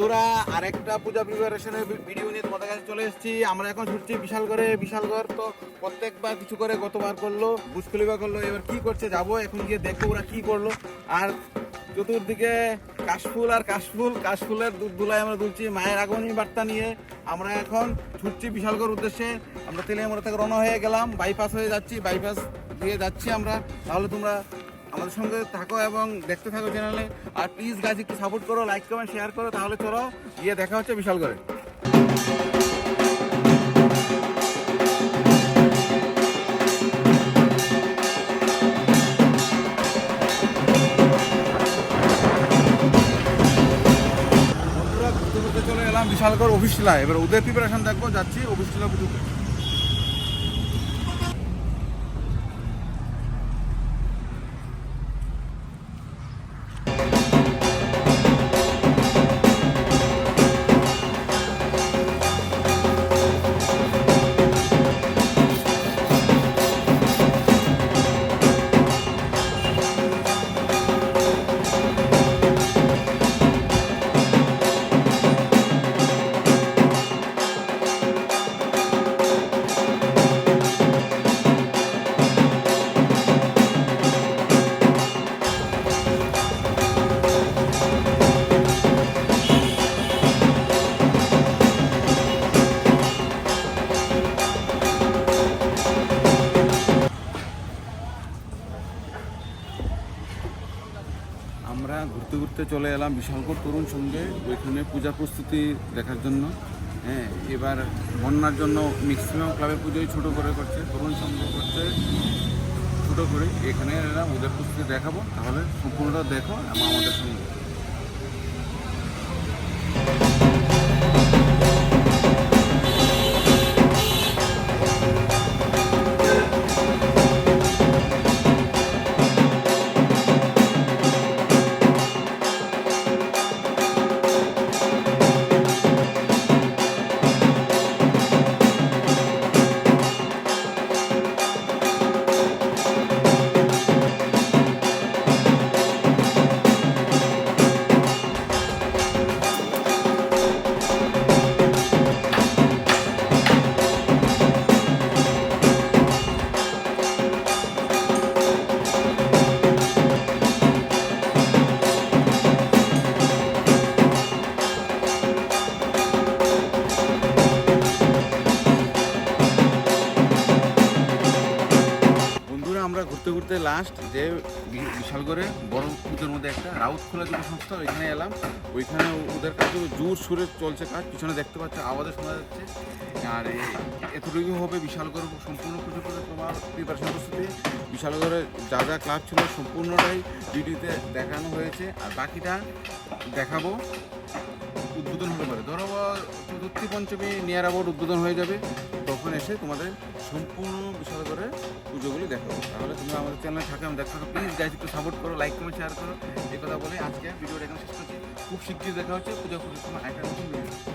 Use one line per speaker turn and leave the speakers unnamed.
বন্ধুরা, আরেকটা পূজা প্রিপারেশনের ভিডিও নিয়ে তোমাদের কাছে চলে এসেছি। আমরা এখন ছুটছি বিশাল করে বিশাল তো প্রত্যেকবার কিছু করে গতবার করল বুঝকুলিবা করল, এবার কি করছে যাব, এখন গিয়ে দেখব ওরা কি করল। আর চতুর্দিকে কাশফুল আর কাশফুল, কাশফুলের দুধ দুলাই আমরা দুলছি, মায়ের আগমনী বার্তা নিয়ে। আমরা এখন ছুটছি বিশালগড় উদ্দেশ্যে। আমরা তেলিয়ামরা থেকে রওনা হয়ে গেলাম বাইপাস হয়ে যাচ্ছি বাইপাস দিয়ে যাচ্ছি আমরা। তাহলে তোমরা আমাদের সঙ্গে থাকো এবং দেখতে থাকো চ্যানেলে আর প্লিজ গাছ একটু সাপোর্ট করো লাইক কমেন্ট শেয়ার করো, তাহলে চলো গিয়ে দেখা হচ্ছে ঘুরতে ঘুরতে চলে এলাম বিশালগড় অফিসটিলা এবার ওদের প্রিপারেশন দেখব, যাচ্ছি অফিসটিলা পুজোতে। আমরা ঘুরতে ঘুরতে চলে এলাম বিশালগড় তরুণ সঙ্গে ওইখানে পূজা প্রস্তুতি দেখার জন্য। হ্যাঁ এবার বন্যার জন্য ম্যাক্সিমাম ক্লাবের পুজোই ছোটো করে করছে, তরুণ সঙ্গে করছে ছোটো করে। এখানে এলাম পূজা প্রস্তুতি দেখাবো, তাহলে সম্পূর্ণটা দেখো আমাদের সঙ্গে। ঘুরতে ঘুরতে লাস্ট যে বি- বিশালগড়ে বড় পুজোর মধ্যে একটা রাউত খোলা যুব সংস্থা, ওইখানে এলাম। ওইখানে ওদের কাছে জোর সুরে চলছে কাজ, পিছনে দেখতে পাচ্ছ আওয়াজে শোনা যাচ্ছে। আর এতটুকু হবে বিশালগড় সম্পূর্ণ পুজো করে তোমার প্রিপারেশন প্রস্তুতি। বিশালগড়ে যা যা ক্লাব ছিল সম্পূর্ণটাই ভিডিওতে দেখানো হয়েছে। আর বাকিটা দেখাবো। উদ্বোধন হতে পারে। ধরো চতুর্থী পঞ্চমী নিয়ার আবার উদ্বোধন হয়ে যাবে, তখন এসে তোমাদের সম্পূর্ণ বিষয় করে পুজোগুলি দেখাবো। তাহলে তুমি আমাদের চ্যানেলে থাকে, আমি দেখা প্লিজ গাইজ একটু সাপোর্ট করো লাইক কমেন্ট শেয়ার করো। এই কথা বলে আজকে ভিডিওটা এখানে শেষ করছি। খুব শীঘ্রই দেখা হচ্ছে পূজা পুজোর সময়। একটা নতুন ভিডিও